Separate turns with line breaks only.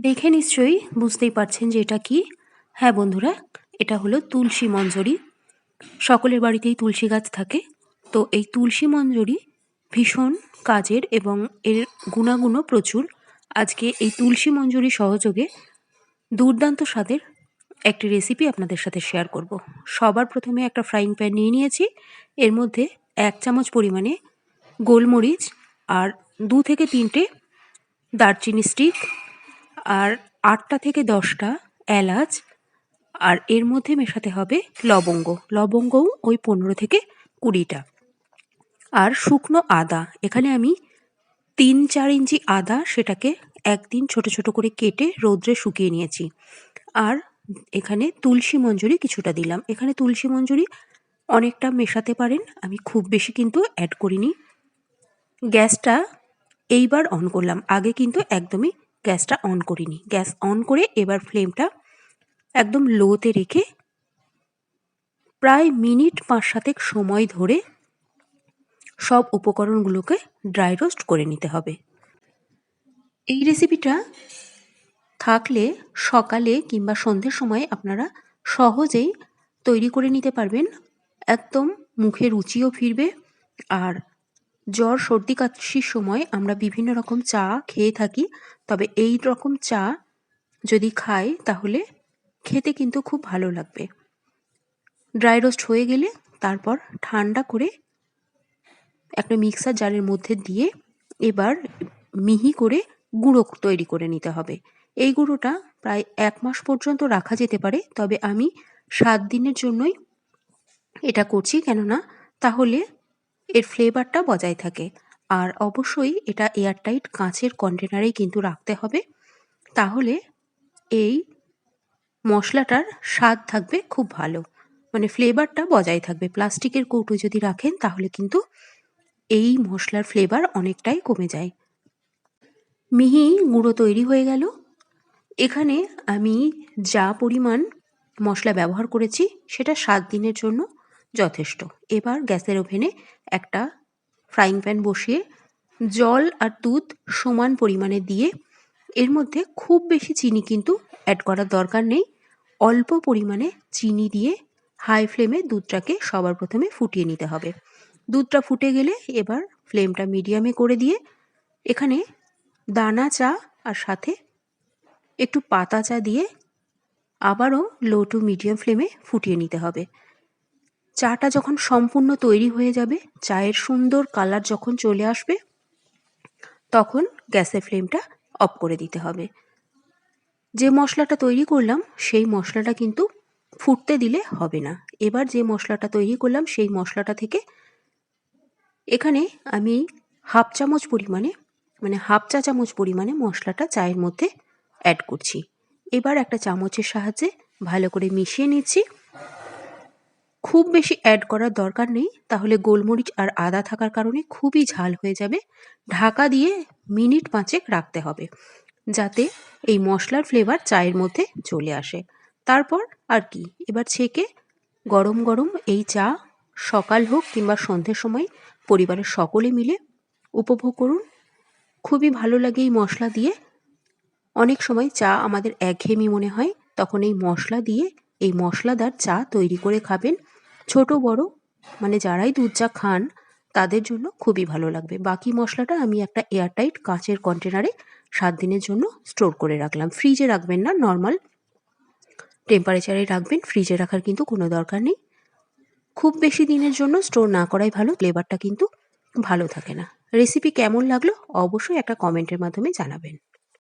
দেখে নিশ্চয়ই বুঝতেই পারছেন যে এটা কি। হ্যাঁ বন্ধুরা, এটা হলো তুলসী মঞ্জরি। সকলের বাড়িতেই তুলসী গাছ থাকে। তো এই তুলসী মঞ্জরি ভীষণ কাজের এবং এর গুণাগুণও প্রচুর। আজকে এই তুলসী মঞ্জরি সহযোগে দুর্দান্ত স্বাদের একটি রেসিপি আপনাদের সাথে শেয়ার করব। সবার প্রথমে একটা ফ্রাইং প্যান নিয়ে নিয়েছি। এর মধ্যে এক চামচ পরিমাণে গোলমরিচ আর দু থেকে তিনটে দারচিনি স্টিক আর আটটা থেকে দশটা এলাচ, আর এর মধ্যে মেশাতে হবে লবঙ্গ। লবঙ্গও ওই পনেরো থেকে কুড়িটা। আর শুকনো আদা। এখানে আমি তিন চার ইঞ্চি আদা সেটাকে একদিন ছোট ছোট করে কেটে রৌদ্রে শুকিয়ে নিয়েছি। আর এখানে তুলসী মঞ্জুরি কিছুটা দিলাম। এখানে তুলসী মঞ্জুরি অনেকটা মেশাতে পারেন, আমি খুব বেশি কিন্তু অ্যাড করিনি। গ্যাসটা এইবার অন করলাম। আগে কিন্তু একদমই গ্যাসটা অন করিনি। গ্যাস অন করে এবার ফ্লেমটা একদম লোতে রেখে প্রায় মিনিট পাঁচ সাতেক সময় ধরে সব উপকরণগুলোকে ড্রাই রোস্ট করে নিতে হবে। এই রেসিপিটা থাকলে সকালে কিংবা সন্ধ্যের সময় আপনারা সহজেই তৈরি করে নিতে পারবেন। একদম মুখে রুচিও ফিরবে আর জ্বর, সর্দি, কাশির সময় আমরা বিভিন্ন রকম চা খেয়ে থাকি। তবে এই রকম চা যদি খাই, তাহলে খেতে কিন্তু খুব ভালো লাগবে। ড্রাই রোস্ট হয়ে গেলে তারপর ঠান্ডা করে একটা মিক্সার জারের মধ্যে দিয়ে এবার মিহি করে গুঁড়ো তৈরি করে নিতে হবে। এই গুঁড়োটা প্রায় এক মাস পর্যন্ত রাখা যেতে পারে, তবে আমি সাত দিনের জন্যই এটা করছি। কেননা তাহলে এর ফ্লেভারটা বজায় থাকে। আর অবশ্যই এটা এয়ারটাইট কাঁচের কন্টেনারেই কিন্তু রাখতে হবে। তাহলে এই মশলাটার স্বাদ থাকবে খুব ভালো। মানে ফ্লেভারটা বজায় থাকবে। প্লাস্টিকের কৌটো যদি রাখেন তাহলে কিন্তু এই মশলার ফ্লেভার অনেকটাই কমে যায়। মিহি গুঁড়ো তৈরি হয়ে গেল। এখানে আমি যা পরিমাণ মশলা ব্যবহার করেছি সেটা সাত দিনের জন্য যথেষ্ট। এবার গ্যাসের ওভেনে একটা ফ্রাইং প্যান বসিয়ে জল আর দুধ সমান পরিমাণে দিয়ে এর মধ্যে খুব বেশি চিনি কিন্তু অ্যাড করার দরকার নেই। অল্প পরিমাণে চিনি দিয়ে হাই ফ্লেমে দুধটাকে সবার প্রথমে ফুটিয়ে নিতে হবে। দুধটা ফুটে গেলে এবার ফ্লেমটা মিডিয়ামে করে দিয়ে এখানে দানা চা আর সাথে একটু পাতা চা দিয়ে আবারও লো টু মিডিয়াম ফ্লেমে ফুটিয়ে নিতে হবে। চাটা যখন সম্পূর্ণ তৈরি হয়ে যাবে, চায়ের সুন্দর কালার যখন চলে আসবে, তখন গ্যাসের ফ্লেমটা অফ করে দিতে হবে। যে মশলাটা তৈরি করলাম, সেই মশলাটা কিন্তু ফুটতে দিলে হবে না। এবার যে মশলাটা তৈরি করলাম, সেই মশলাটা থেকে এখানে আমি হাফ চামচ পরিমাণে মানে হাফ চা চামচ পরিমাণে মশলাটা চায়ের মধ্যে অ্যাড করছি। এবার একটা চামচের সাহায্যে ভালো করে মিশিয়ে নিচ্ছি। খুব বেশি অ্যাড করার দরকার নেই। তাহলে গোলমরিচ আর আদা থাকার কারণে খুবই ঝাল হয়ে যাবে। ঢাকা দিয়ে মিনিট পাঁচেক রাখতে হবে, যাতে এই মশলার ফ্লেভার চায়ের মধ্যে চলে আসে। তারপর আর কি, এবার ছেঁকে গরম গরম এই চা সকাল হোক কিংবা সন্ধ্যের সময় পরিবারের সকলে মিলে উপভোগ করুন। খুবই ভালো লাগে এই মশলা দিয়ে। অনেক সময় চা আমাদের একঘেয়েমি মনে হয়, তখন এই মশলা দিয়ে এই মশলাদার চা তৈরি করে খাবেন। ছোট, বড় মানে যারাই দুধ চা খান, তাদের জন্য খুবই ভালো লাগবে। বাকি মশলাটা আমি একটা এয়ারটাইট কাঁচের কন্টেনারে সাত দিনের জন্য স্টোর করে রাখলাম। ফ্রিজে রাখবেন না, নর্মাল টেম্পারেচারে রাখবেন। ফ্রিজে রাখার কিন্তু কোনো দরকার নেই। খুব বেশি দিনের জন্য স্টোর না করাই ভালো, ফ্লেভারটা কিন্তু ভালো থাকে না। রেসিপি কেমন লাগল অবশ্যই একটা কমেন্টের মাধ্যমে জানাবেন।